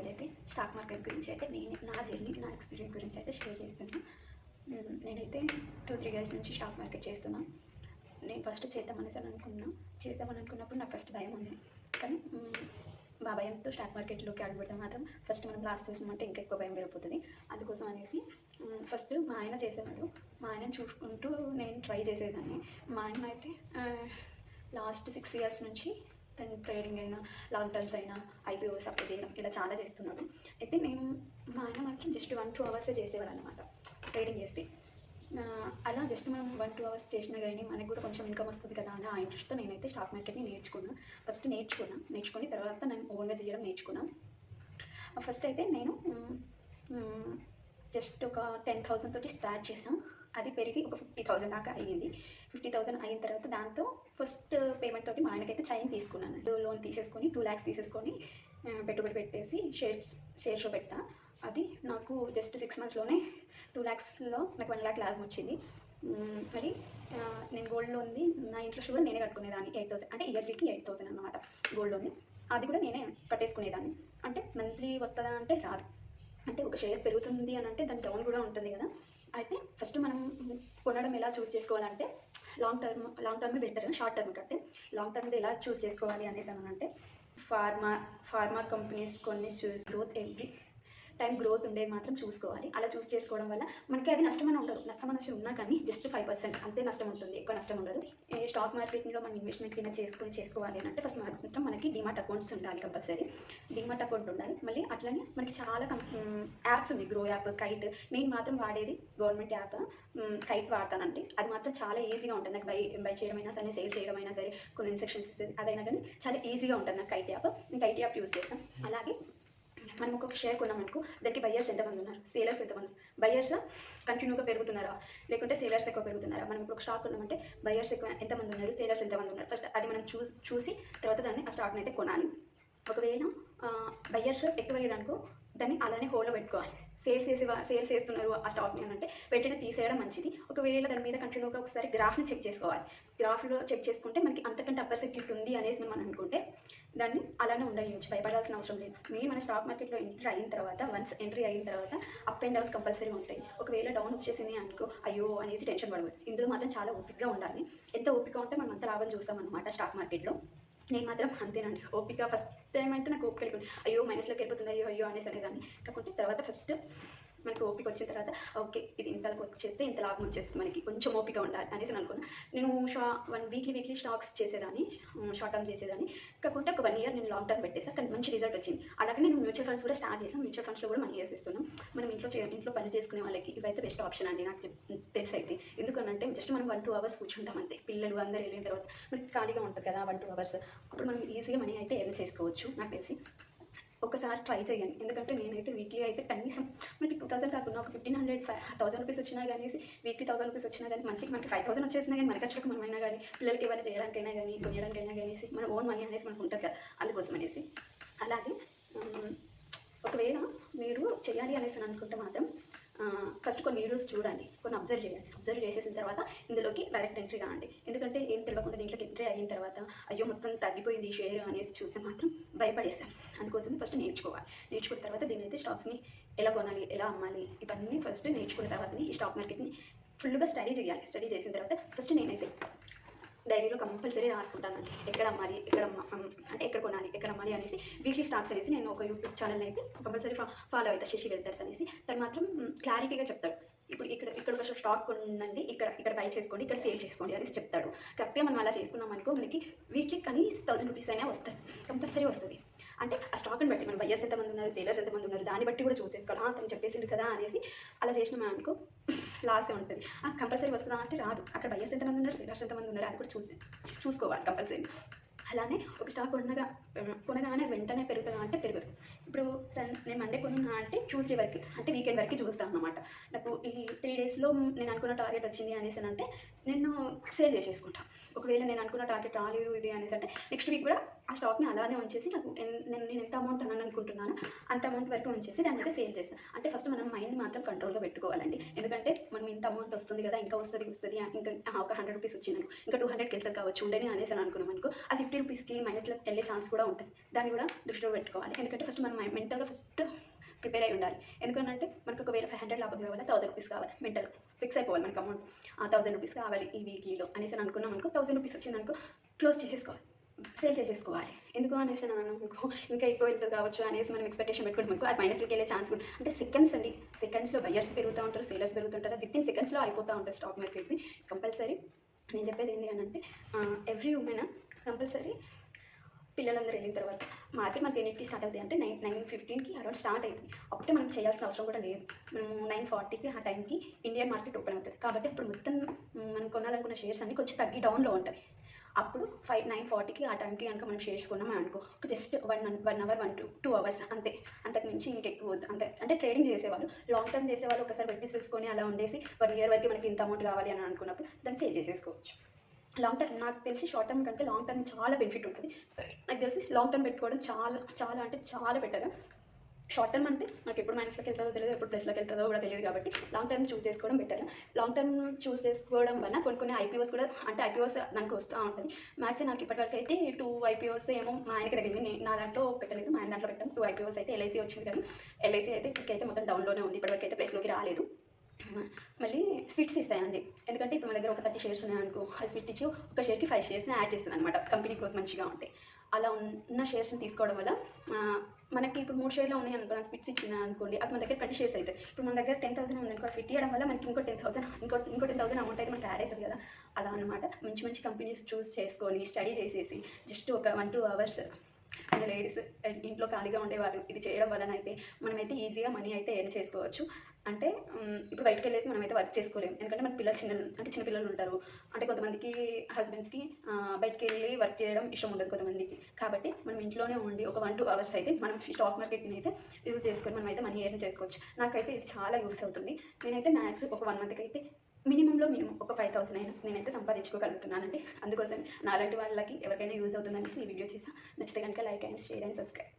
ఈరోజు అయితే stock market గురించి అయితే నేను నా జర్నీ నా ఎక్స్పీరియన్స్ గురించి అయితే షేర్ చేస్తున్నాను నేనైతే టూ త్రీ ఇయర్స్ నుంచి స్టాక్ మార్కెట్ చేస్తున్నాను నేను ఫస్ట్ చేద్దామనేసి అని అనుకున్నా. చేద్దామని అనుకున్నప్పుడు నాకు ఫస్ట్ భయం ఉంది. కానీ మా భయంతో స్టాక్ మార్కెట్లోకి అడుగుపెడితే మాత్రం ఫస్ట్ మనం లాస్ట్ చూసినామంటే ఇంకా ఎక్కువ భయం పెరిగిపోతుంది. అందుకోసం అనేసి ఫస్ట్ మా ఆయన చేసేవాడు. మా ఆయనను చూసుకుంటూ నేను ట్రై చేసేదాన్ని. మా ఆయన అయితే లాస్ట్ సిక్స్ ఇయర్స్ నుంచి దెన్ ట్రేడింగ్ అయినా లాంగ్ టర్మ్స్ అయినా ఐపీఓస్ అప్లై చేయడం ఇలా చాలా చేస్తున్నాను. అయితే నేను మా ఆయన మాత్రం జస్ట్ వన్ టూ అవర్సే చేసేవాడు అనమాట ట్రేడింగ్ చేస్తే. అలా జస్ట్ మనం వన్ టూ అవర్స్ చేసినా కానీ మనకు కూడా కొంచెం ఇన్కమ్ వస్తుంది కదా అని ఆ ఇంట్రెస్ట్తో నేనైతే స్టాక్ మార్కెట్ని నేర్చుకున్నాను ఫస్ట్ నేర్చుకున్నాను నేర్చుకుని తర్వాత నేను ఓన్గా చేయడం నేర్చుకున్నాను ఫస్ట్ అయితే నేను జస్ట్ ఒక టెన్ థౌసండ్ తోటి స్టార్ట్ చేసాం అది పెరిగి ఒక ఫిఫ్టీ థౌసండ్ దాకా అయ్యింది. ఫిఫ్టీ థౌసండ్ అయిన తర్వాత దాంతో ఫస్ట్ పేమెంట్ తోటి మా ఆయనకైతే చైన్ తీసుకున్నాను. లోన్ తీసేసుకొని టూ ల్యాక్స్ తీసేసుకొని పెట్టుబడి పెట్టేసి షేర్స్ షేర్స్లో పెట్టా అది నాకు జస్ట్ సిక్స్ మంత్స్లోనే టూ ల్యాక్స్లో నాకు వన్ ల్యాక్ లాభం వచ్చింది. మరి నేను గోల్డ్ లోన్ది నా ఇంట్రెస్ట్ కూడా నేనే కట్టుకునేదాన్ని. ఎయిట్ థౌసండ్ అంటే ఇయర్లీకి ఎయిట్ థౌసండ్ అనమాట గోల్డ్ లోన్ అది కూడా నేనే కట్టేసుకునేదాన్ని. అంటే మంత్లీ వస్తుందా అంటే రాదు. అంటే ఒక షేర్ పెరుగుతుంది అని అంటే దాని డౌన్ కూడా ఉంటుంది కదా. అయితే ఫస్ట్ మనం కొనడం ఎలా చూస్ చేసుకోవాలంటే long term long term better short term కంటే లాంగ్ టర్మ్ది ఎలా చూస్ చేసుకోవాలి అనేసి అంటే ఫార్మా ఫార్మా కంపెనీస్ కొన్ని choose growth every time growth ఉండేది మాత్రం చూసుకోవాలి. అలా చూస్ చేసుకోవడం వల్ల మనకి అది నష్టమని ఉండదు నష్టం అనేసి ఉన్నా కానీ జస్ట్ ఫైవ్ పర్సెంట్ అంతే నష్టం ఉంటుంది. ఎక్కువ నష్టం ఉండదు. స్టాక్ మార్కెట్లో మనం ఇన్వెస్ట్మెంట్ కింద చేసుకొని చేసుకోవాలి అని అంటే ఫస్ట్ మాత్రం మనకి డిమాట్ అకౌంట్స్ ఉండాలి కంపల్సరీ. డిమాట్ అకౌంట్ ఉండాలి. మళ్ళీ అట్లనే మనకి చాలా యాప్స్ ఉంది గ్రో యాప్ కైట్. నేను మాత్రం వాడేది గవర్నమెంట్ యాప్. కైట్ వాడతానండి. అది మాత్రం చాలా ఈజీగా ఉంటుంది. నాకు బై బై చేయడమైనా సరే సేల్ చేయడమైనా సరే కొన్ని ఇన్స్ట్రక్షన్స్ ఇస్తుంది అదైనా కానీ చాలా ఈజీగా ఉంటుంది నాకు కైట్ యాప్. నేను కైట్ యాప్ యూస్ చేస్తాను. అలాగే మనం ఒక షేర్ కొన్నామనుకో దానికి బయ్యర్స్ ఎంతమంది ఉన్నారు? సేలర్స్ ఎంతమంది బయ్యర్స్ కంటిన్యూగా పెరుగుతున్నారా? లేకుంటే సేలర్స్ ఎక్కువ పెరుగుతున్నారా? మనం ఇప్పుడు ఒక స్టాక్ కొన్నామంటే బయ్యర్స్ ఎక్కువ ఎంతమంది ఉన్నారు? సేలర్స్ ఎంతమంది ఉన్నారు? ఫస్ట్ అది మనం చూసి చూసి తర్వాత దాన్ని ఆ స్టాక్ని అయితే కొనాలి. ఒకవేళ బయ్యర్స్ ఎక్కువ అయ్యారనుకో దాన్ని అలానే హోల్లో పెట్టుకోవాలి. సేల్స్ చేసి సేల్ చేస్తున్నారు ఆ స్టాక్ని అని అంటే వెంటనే తీసేయడం మంచిది. ఒకవేళ దాని మీద కంటిన్యూగా ఒకసారి గ్రాఫ్ని చెక్ చేసుకోవాలి. గ్రాఫ్లో చెక్ చేసుకుంటే మనకి అంతకంటే అప్పర్ సెక్యూరిటీ ఉంది అనేసి మనం అనుకుంటే దాన్ని అలానే ఉండనివ్వచ్చు. భయపడాల్సిన అవసరం లేదు. మెయిన్ మన స్టాక్ మార్కెట్లో ఎంట్రీ అయిన తర్వాత వన్స్ ఎంట్రీ అయిన తర్వాత అప్ అండ్ డౌన్స్ కంపల్సరీ ఉంటాయి. ఒకవేళ డౌన్ వచ్చేసింది అనుకో అయ్యో అనేసి టెన్షన్ పడవచ్చు ఇందులో మాత్రం చాలా ఓపికగా ఉండాలి. ఎంత ఓపిక ఉంటే మనం అంత లాభం చూస్తాం అనమాట స్టాక్ మార్కెట్లో నేను మాత్రం అంతేనండి. ఓపిక. ఫస్ట్ టైం అంటే నాకు ఓపిక అయ్యో మైనస్లోకి వెళ్ళిపోతుంది. అయ్యో అయ్యో అనేసి అనేదాన్ని. కాకపోతే తర్వాత ఫస్ట్ మనకి ఓపిక వచ్చిన తర్వాత ఓకే ఇది ఇంతలకు వచ్చేస్తే ఇంత లాభం వచ్చేస్తుంది మనకి కొంచెం ఓపిక ఉండాలి అనేసి అనుకున్నాను నేను షా వన్ వీక్లీ వీక్లీ స్టాక్స్ చేసేదాన్ని షార్ట్ టర్మ్ చేసేదాన్ని. కాకుండా ఒక వన్ ఇయర్ నేను లాంగ్ టర్మ్ పెట్టేసాను కానీ మంచి రిజల్ట్ వచ్చింది. అలాగే నేను మ్యూచువల్ ఫండ్స్ కూడా స్టార్ట్ చేసాను మ్యూచువల్ ఫండ్స్లో కూడా మనీ వేసేస్తున్నాం మనం ఇంట్లో చే ఇంట్లో పని చేసుకునే వాళ్ళకి ఇవైతే బెస్ట్ ఆప్షన్ అండి నాకు తెలిసి అయితే ఎందుకనంటే జస్ట్ మనం వన్ టూ అవర్స్ కూర్చుంటాం అంతే. పిల్లలు అందరూ వెళ్ళిన తర్వాత మనకి ఖాళీగా ఉంటుంది కదా వన్ టూ అవర్స్ అప్పుడు మనం ఈజీగా మనీ అయితే ఎర్న్ చేసుకోవచ్చు నాకు తెలిసి. ఒకసారి ట్రై చేయండి. ఎందుకంటే నేనైతే వీక్లీ అయితే కనీసం మనకి టూ థౌసండ్ కాకుండా ఒక fifteen hundred five thousand rupees వచ్చినా కానీ వీక్లీ థౌసండ్ రూపీస్ వచ్చినా కానీ మనకి మనకి ఫైవ్ థౌసండ్ వచ్చేసినా కానీ మన ఖర్చులకు మనమైనా కానీ పిల్లలకి ఏమైనా చేయడానికైనా కానీ కొనేయడానికైనా కానీ మన ఓన్ మనీ అనేసి మనకు ఉంటుంది కదా అందుకోసం అనేసి. అలాగే ఒకవేళ మీరు చేయాలి అనేసి అని అనుకుంటే మాత్రం ఫస్ట్ కొన్ని వీడియోస్ చూడండి. కొన్ని అబ్జర్వ్ చేయండి. అబ్జర్వ్ చేసేసిన తర్వాత ఇందులోకి డైరెక్ట్ ఎంట్రీ కావండి ఎందుకంటే ఏం తెలియకుండా దీంట్లోకి ఎంట్రీ అయిన తర్వాత అయ్యో మొత్తం తగ్గిపోయింది ఈ షేర్ అనేసి చూస్తే మాత్రం భయపడేస్తాను అందుకోసం ఫస్ట్ నేర్చుకోవాలి. నేర్చుకున్న తర్వాత దీని అయితే స్టాక్స్ని ఎలా కొనాలి ఎలా అమ్మాలి ఇవన్నీ ఫస్ట్ నేర్చుకున్న తర్వాతనే ఈ స్టాక్ మార్కెట్ని ఫుల్గా స్టడీ చేయాలి. స్టడీ చేసిన తర్వాత ఫస్ట్ నేనైతే డైరీలో కంపల్సరీ రాసుకుంటానండి. ఎక్కడ అమ్మాలి ఎక్కడ అంటే ఎక్కడ కొనాలి ఎక్కడ అమ్మాలి అనేసి వీక్లీ స్టాక్స్ అనేసి నేను ఒక యూట్యూబ్ ఛానల్ అయితే కంపల్సరీ ఫాలో అవుతాను శశి వెళ్తారు అనేసి. తను మాత్రం క్లారిటీగా చెప్తాడు. ఇప్పుడు ఇక్కడ ఇక్కడ ఒక స్టాక్ ఉందండి ఇక్కడ ఇక్కడ బై చేసుకోండి ఇక్కడ సేల్ చేసుకోండి అనేసి చెప్తాడు. కరెక్ట్గా మనం అలా చేసుకున్నాం అనుకో మనకి వీక్లీ కనీసం థౌసండ్ రూపీస్ అయినా వస్తాయి కంపల్సరీ వస్తుంది. అంటే ఆ స్టాక్ని బట్టి మన బయ్యర్స్ ఎంతమంది ఉన్నారు సేలర్స్ ఎంతమంది ఉన్నారు దాన్ని బట్టి కూడా చూసేసుకోవాలి. చేసుకోవాలి తను చెప్పేసిండు కదా అనేసి అలా చేసినాం అనుకో లాసే ఉంటుంది. కంపల్సరీ వస్తుందా అంటే రాదు. అక్కడ బయర్స్ ఎంతమంది ఉన్నారు? శ్రీరాష్ట్రం ఎంతమంది ఉన్నారు? అది కూడా చూసి చూసుకోవాలి కంపల్సరీ. అలానే ఒక స్టాక్ కొనగా కొనగానే వెంటనే పెరుగుతుందా అంటే పెరగదు. ఇప్పుడు సన్ నేను మండే కొన్నా అంటే ట్యూస్డే వరకు అంటే వీకెండ్ వరకు చూస్తాను అనమాట నాకు ఈ త్రీ డేస్లో నేను అనుకున్న టార్గెట్ వచ్చింది అనేసి అని అంటే నేను సేల్ చేసేసుకుంటాను ఒకవేళ నేను అనుకున్న టార్గెట్ రాలేదు ఇది అనేసి అంటే నెక్స్ట్ వీక్ కూడా ఆ స్టాక్ని అలానే ఉంచేసి నాకు నేను నేను ఎంత అమౌంట్ అని అనుకుంటున్నాను అంత అమౌంట్ వరకు ఉంచేసి దాన్ని అయితే సేల్ చేస్తాను అంటే ఫస్ట్ మనం మైండ్ మాత్రం కంట్రోల్గా పెట్టుకోవాలండి. ఎందుకంటే మనం ఇంత అమౌంట్ వస్తుంది కదా ఇంకా వస్తుంది వస్తుంది ఇంకా ఒక హండ్రెడ్ రూపీస్ వచ్చింది ఇంకా టూ హండ్రెడ్కి వెళ్తుంది కావచ్చు ఉండని అనేసి అని అనుకున్నాం అనుకో ఆ ఫిఫ్టీ రూపీస్కి మైనస్లోకి వెళ్ళే ఛాన్స్ కూడా ఉంటుంది. దాన్ని కూడా దృష్టిలో పెట్టుకోవాలి. ఎందుకంటే ఫస్ట్ మనం మెంటల్గా ఫస్ట్ ప్రిపేర్ అయి ఉండాలి. ఎందుకంటే మనకు ఒకవేళ ఫైవ్ హండ్రెడ్ లాభం కావాలి థౌసండ్ రూపీస్ కావాలి మెంటల్ ఫిక్స్ అయిపోవాలి మనకు అమౌంట్ థౌసండ్ రూపీస్ కావాలి ఈ వీక్లీలో అనేసి అని అనుకున్నాం అనుకో థౌసండ్ రూపీస్ వచ్చిందనుకో క్లోజ్ చేసేసుకోవాలి. సేల్ చేసేసుకోవాలి. ఎందుకు అనేసి అని అనుకో ఇంకా ఎక్కువ వెళ్తుంది కావచ్చు అనేసి మనం ఎక్స్పెక్టేషన్ పెట్టుకుంటాం అనుకో అది మైనస్కి వెళ్ళే ఛాన్స్ ఉంటుంది అంటే సెకండ్స్ అండి. సెకండ్స్లో బయర్స్ పెరుగుతూ ఉంటారు సేలర్స్ పెరుగుతుంటారు. విత్ ఇన్ సెకండ్స్లో అయిపోతూ ఉంటుంది స్టాక్ మార్కెట్ని కంపల్సరీ నేను చెప్పేది ఏంటి అని అంటే ఎవ్రీ ఉమెన్ కంపల్సరీ పిల్లలందరూ వెళ్ళిన తర్వాత మార్కెట్ మనకి ఎన్నింటికి స్టార్ట్ అవుతాయి. అంటే నైన్ నైన్ ఫిఫ్టీన్కి అరౌండ్ స్టార్ట్ అవుతుంది. అప్పుడే మనం చేయాల్సిన అవసరం కూడా లేదు. మనము నైన్ ఫార్టీకి ఆ టైంకి ఇండియన్ మార్కెట్ ఓపెన్ అవుతుంది. కాబట్టి అప్పుడు మొత్తం మనం కొనాలనుకున్న షేర్స్ అన్ని కొంచెం తగ్గి డౌన్లో ఉంటాయి. అప్పుడు ఫైవ్ నైన్ ఫార్టీకి ఆ టైంకి కనుక మనం షేర్స్ కొన్నాం అనుకో ఒక just one one hour one two two hours అంతే. అంతకు మించి ఇంకెక్కువ అంతే. అంటే ట్రేడింగ్ చేసేవాళ్ళు లాంగ్ టర్మ్ చేసేవాళ్ళు ఒకసారి పెట్టి తీసుకొని అలా ఉండేసి వన్ ఇయర్ వరకు మనకి ఇంత అమౌంట్ కావాలి అని అనుకున్నప్పుడు దాన్ని సేల్ చేసేసుకోవచ్చు. లాంగ్ టర్మ్ నాకు తెలిసి షార్ట్ టర్మ్ కంటే లాంగ్ టర్మ్ చాలా బెనిఫిట్ ఉంటుంది. నాకు తెలిసి లాంగ్ టర్మ్ పెట్టుకోవడం చాలా చాలా అంటే చాలా బెటర్ షార్ట్ టర్మ్ అంటే నాకు ఎప్పుడు మైనస్లోకి వెళ్తుందో తెలియదు ఎప్పుడు ప్లస్లోకి వెళ్తుందో కూడా తెలియదు కాబట్టి లాంగ్ టర్మ్ చూస్ చేసుకోవడం బెటర్ లాంగ్ టర్మ్ చూస్ చేసుకోవడం వల్ల కొన్ని కొన్ని ఐపీఓస్ కూడా అంటే ఐపీఓస్ దానికి వస్తూ ఉంటుంది. మ్యాక్స్ నాకు ఇప్పటివరకు అయితే టూ ఐపీఓస్ ఏమో మా ఆయనకి తగిలింది. నా దాంట్లో పెట్టలేదు మా ఆయన దాంట్లో పెట్టాం టూ ఐపీఓస్ అయితే ఎల్ఐసి వచ్చింది కానీ ఎల్ఐసి అయితే ఇప్పటికైతే మొత్తం డౌన్లోనే ఉంది. ఇప్పటివరకు అయితే ప్లేస్లోకి రాలేదు. మళ్ళీ స్వీట్స్ ఇస్తాయండి. ఎందుకంటే ఇప్పుడు మన దగ్గర ఒక థర్టీ షేర్స్ ఉన్నాయనుకో ఆ స్వీట్ ఇచ్చి ఒక షేర్కి ఫైవ్ షేర్స్ని యాడ్ చేస్తుంది అనమాట కంపెనీ గ్రోత్ మంచిగా ఉంటాయి అలా ఉన్న షేర్స్ని తీసుకోవడం వల్ల మనకి ఇప్పుడు మూడు షేర్లు ఉన్నాయి అనుకో నా స్వీట్స్ ఇచ్చిన అనుకోండి అది మన దగ్గర ట్వంటీ షేర్స్ అవుతాయి. ఇప్పుడు మన దగ్గర టెన్ థౌసండ్ ఉంది అనుకో ఆ ఇవ్వడం వల్ల మనకి ఇంకో టెన్ థౌసండ్ ఇంకో ఇంకో టెన్ థౌసండ్ అమౌంట్ అయితే మనకి యాడ్ అవుతుంది కదా. అలా అనమాట మంచి మంచి కంపెనీస్ చూస్ చేసుకొని స్టడీ చేసేసి జస్ట్ ఒక వన్ టూ అవర్స్ లేడీస్ ఇంట్లో ఖాళీగా ఉండేవాళ్ళు ఇది చేయడం వలన అయితే మనమైతే ఈజీగా మనీ అయితే ఎర్న్ చేసుకోవచ్చు. అంటే ఇప్పుడు బయటకు వెళ్ళేసి మనమైతే వర్క్ చేసుకోలేము ఎందుకంటే మన పిల్లలు చిన్న అంటే చిన్న పిల్లలు ఉంటారు. అంటే కొంతమందికి హస్బెండ్స్కి బయటకు వెళ్ళి వర్క్ చేయడం ఇష్టం ఉండదు కొంతమందికి. కాబట్టి మనం ఇంట్లోనే ఉండి ఒక వన్ టూ అవర్స్ అయితే మనం స్టాక్ మార్కెట్ని అయితే యూజ్ చేసుకొని మనం అయితే మనీ ఎర్న్ చేసుకోవచ్చు. నాకైతే ఇది చాలా యూస్ అవుతుంది. నేనైతే మ్యాక్స్ ఒక వన్ మంత్కి అయితే మినిమంలో మినిమం ఒక ఫైవ్ థౌసండ్ అయినా నేనైతే సంపాదించుకోగలుగుతున్నానండి. అందుకోసం నాలాంటి వాళ్ళకి ఎవరికైనా యూజ్ అవుతుందనేసి ఈ వీడియో చేసా. నచ్చితే కనుక like and share and subscribe